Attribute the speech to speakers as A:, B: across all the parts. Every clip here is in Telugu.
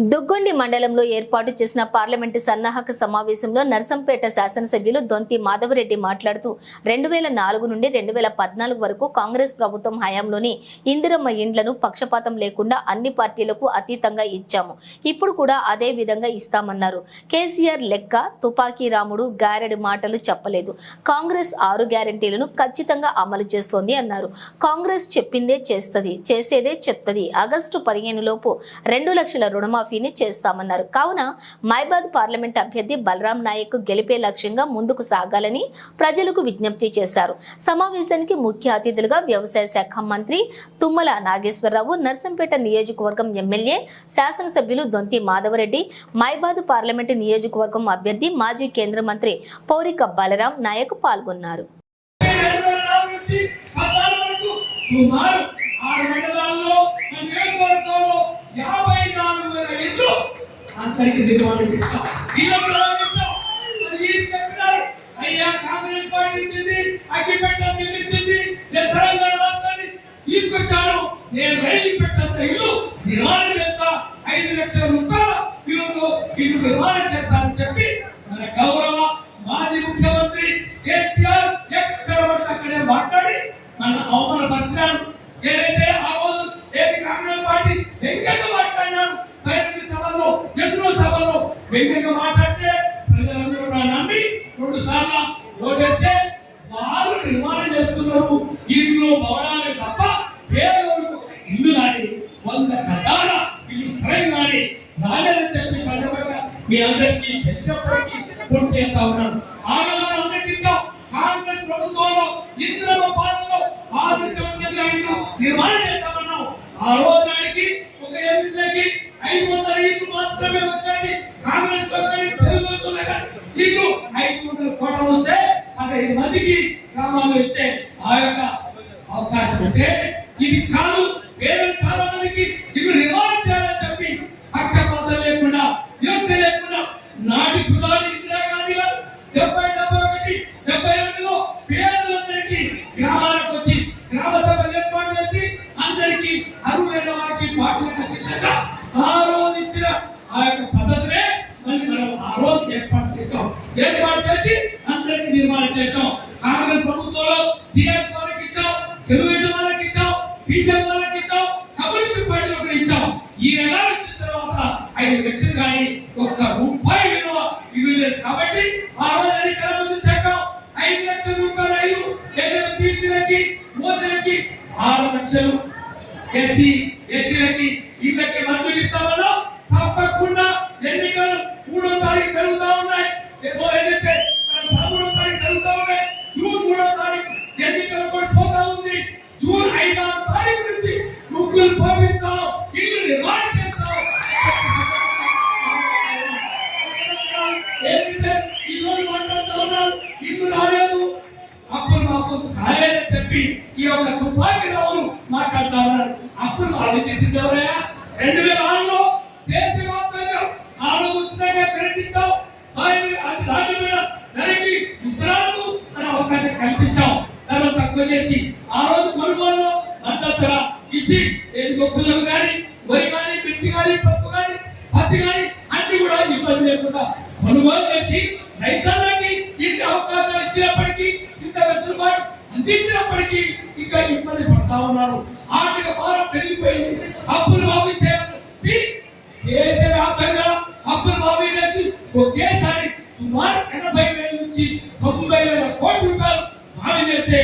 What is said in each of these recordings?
A: దుగ్గొండి మండలంలో ఏర్పాటు చేసిన పార్లమెంటు సన్నాహక సమావేశంలో నర్సంపేట శాసనసభ్యులు దొంతి మాధవరెడ్డి మాట్లాడుతూ రెండు వేల నాలుగు నుండి రెండు వేల పద్నాలుగు వరకు కాంగ్రెస్ ప్రభుత్వం హయాంలోని ఇందిరమ్మ ఇండ్లను పక్షపాతం లేకుండా అన్ని పార్టీలకు అతీతంగా ఇచ్చాము. ఇప్పుడు కూడా అదే విధంగా ఇస్తామన్నారు. కేసీఆర్ లెక్క తుపాకీ రాముడు గారెడి మాటలు చెప్పలేదు. కాంగ్రెస్ ఆరు గ్యారంటీలను ఖచ్చితంగా అమలు చేస్తోంది అన్నారు. కాంగ్రెస్ చెప్పిందే చేస్తుంది చేసేదే చెప్తుంది. ఆగస్టు పదిహేను లోపు రెండు లక్షల రుణమాఫీని చేస్తామన్నారు. కావున మైబాద్ పార్లమెంట్ అభ్యర్థి బలరాం నాయక్ గెలిపే లక్ష్యంగా ముందుకు సాగాలని ప్రజలకు విజ్ఞప్తి చేశారు. సమావేశానికి ముఖ్య అతిథులుగా వ్యవసాయ శాఖ మంత్రి తుమ్మల నాగేశ్వరరావు నర్సంపేట నియోజకవర్గం ఎమ్మెల్యే శాసనసభ్యులు దొంతి మాధవరెడ్డి మైబాద్ పార్లమెంటు నియోజకవర్గం అభ్యర్థి మాజీ కేంద్ర మంత్రి పౌరిక బలరాం నాయక్ పాల్గొన్నారు.
B: సుమారు ఆరు మండలాల్లో నియోజకవర్గంలో యాభై అందరికి నిర్మాణం చేశాం అయ్యా కాంగ్రెస్ పార్టీ ఇచ్చింది అగ్గిపెట్ట నిర్మించింది నేను తెలంగాణ రాష్ట్రాన్ని తీసుకొచ్చాను. నేను రైలు పెట్టంత ఇల్లు నిర్మాణం చేస్తా. ఐదు లక్షల రూపాయలు విలువలో ఇల్లు నిర్మాణం చేస్తానని చెప్పి మన గౌరవ మాజీ ముఖ్యమంత్రి కేసీఆర్ ఎక్కడ పడితే అక్కడే మాట్లాడి మన అవమానపరిచినాడు ఏదైతే ఆ రోజు ఏది కాంగ్రెస్ పార్టీ వ్యంగ్యంగా మాట్లాడినాడు బహిరంగ సభల్లో ఎన్నో సభల్లో మాట్లాడితే ప్రజలందరూ కూడా నమ్మి రెండు సార్లు ఓటేస్తే వాళ్ళు నిర్మాణం చేస్తున్నారు. ఇల్లు భవనాలు తప్ప పేదలకు ఇల్లు కానీ వంద కసాల ఇల్లు స్థలం కానీ రాలేదని చెప్పి సందర్భంగా మీ అందరికీ తెలిసినప్పటికీ పూర్తి చేస్తా ఉన్నాను. ఆగలను అందరికీ కాంగ్రెస్ ప్రభుత్వంలో ఇంద్రమ పాలనలో ఆరు ఇల్లు నిర్మాణం చేస్తామన్నాం ఆ రోజునానికి ఆ యొక్క అవకాశం ఉంటే ఇది కాదు. పేదలు చాలా మందికి ఇవి నివారణ చేయాలని చెప్పి పక్షపాతం లేకుండా వివక్ష లేకుండా నాటి ప్రధాని ఇందిరాగాంధీ గారు డెబ్బై డెబ్బై ఒకటి డెబ్బై రెండులో పేదలందరికీ గ్రామాలకు వచ్చి గ్రామ సభలు ఏర్పాటు చేసి అందరికీ అరువులైన వారికి పాటలకు అతీతంగా ఆ రోజు ఇచ్చిన ఆ యొక్క పద్ధతినే మళ్ళీ మనం ఆ రోజు ఏర్పాటు చేసాం ఏర్పాటు చేసి అందరికీ నిర్మాణం చేసాం టీఆర్ఎస్ వాళ్ళకి ఇచ్చాం తెలుగుదేశం వాళ్ళకి ఇచ్చాం బీజేపీ వాళ్ళకి ఇచ్చాం కమ్యూనిస్ట్ పార్టీలకు కూడా ఇచ్చాం ఈ నెల వచ్చిన తర్వాత ఐదు లక్షలు కానీ ఒక్క రూపాయి విలువ ఇవ్వలేదు కాబట్టి ఆ రోజు ఎన్నికల ముందు చెప్పాం. ఐదు లక్షల రూపాయలు ఇల్లు ఏదైనా బీసీలకి మోసలకి ఆరు లక్షలు ఎస్సీ ఎస్టీలకి ఇళ్ళకి మందులు ఇస్తాం ఎన్నికలు కూడా పోతా ఉంది. జూన్ ఐదవ తారీఖు నుంచి ముగ్గులు పంపిస్తాం ఇల్లు నిర్మాణం చేస్తాం ఈ రోజు మాట్లాడుతూ ఉన్నారు ఇల్లు రాలేదు. అప్పుడు మాకు కాలేదని చెప్పి ఈ యొక్క తుపాకీ రావులు మాట్లాడుతా ఉన్నారు. అప్పుడు వాళ్ళు చేసింది ఎవరయ్యా? రెండు వేల ఆరులో దేశవ్యాప్తంగా ఆ రోజు ఉచితంగా కరెంట్ ఇచ్చాం ఆయన అది రాజ్యమైన ధరకి ఉత్తరాలకు మన అవకాశం కల్పించాం చేసి ఆ రోజు కొనుగోలులో అంతర ఇచ్చి ఏది మొక్కజొన్న కానీ వరి కానీ మిర్చి కానీ పసుపు కానీ పత్తి కానీ అన్ని కూడా ఇబ్బంది లేకుండా కొనుగోలు చేసి రైతాంగానికి ఇన్ని అవకాశాలు ఇచ్చినప్పటికీ ఇంత వెసులుబాటు అందించినప్పటికీ ఇంకా ఇబ్బంది పడతా ఉన్నారు. ఆర్థిక భారం పెరిగిపోయింది. అప్పులు మాఫీ చేయాలని చెప్పి దేశవ్యాప్తంగా అప్పులు మాఫీ చేసి ఒకేసారి సుమారు ఎనభై వేల నుంచి తొంభై వేల కోట్ల రూపాయలు మాఫీ చేస్తే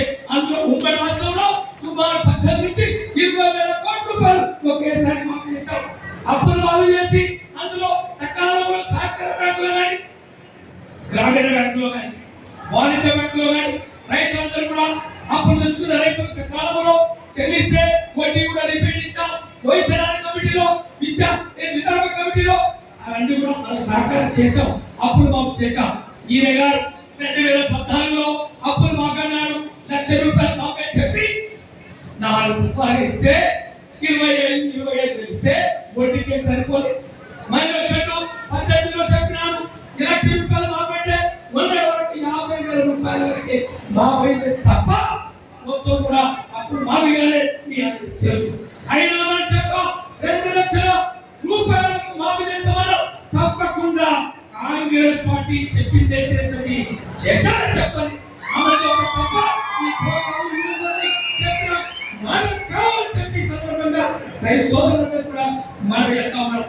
B: గ్రామీణ బ్యాంకులో కానీ వాణిజ్య బ్యాంకులో కానీ రైతులందరూ కూడా అప్పులు తెచ్చుకున్న రైతులు సకాలంలో చెల్లిస్తే వడ్డీ కూడా రిపీట్ ఇచ్చాం. వైద్యనాథ కమిటీలో విద్య ఏ విధాన కమిటీలో అవన్నీ కూడా మనం సహకారం చేసాం అప్పులు మాకు చేశాం. ఈయన గారు రెండు వేల పద్నాలుగులో అప్పులు మాకు లక్ష రూపాయలు మాకని చెప్పి నాలుగు రూపాయలు ఇస్తే ఇరవై ఐదు ఇరవై ఐదు ఇస్తే వడ్డీకే సరిపోదు మళ్ళీ ఆఫ్ తప్ప మొత్తం కూడా అప్పుడు మామిగానే మీ అందరికి తెలుసు. అయినా మనం చెప్పాం రెండు లక్షల రూపాయలకు మాఫీ చేస్తామని తప్పకుండా కాంగ్రెస్ పార్టీ చెప్పిందే చేస్తుంది. చేశారని చెప్పాలి ఆమెతో తప్ప మనం కావాలని చెప్పి సందర్భంగా రైతు సోదరులందరూ కూడా మనం వెళ్తా ఉన్నారు.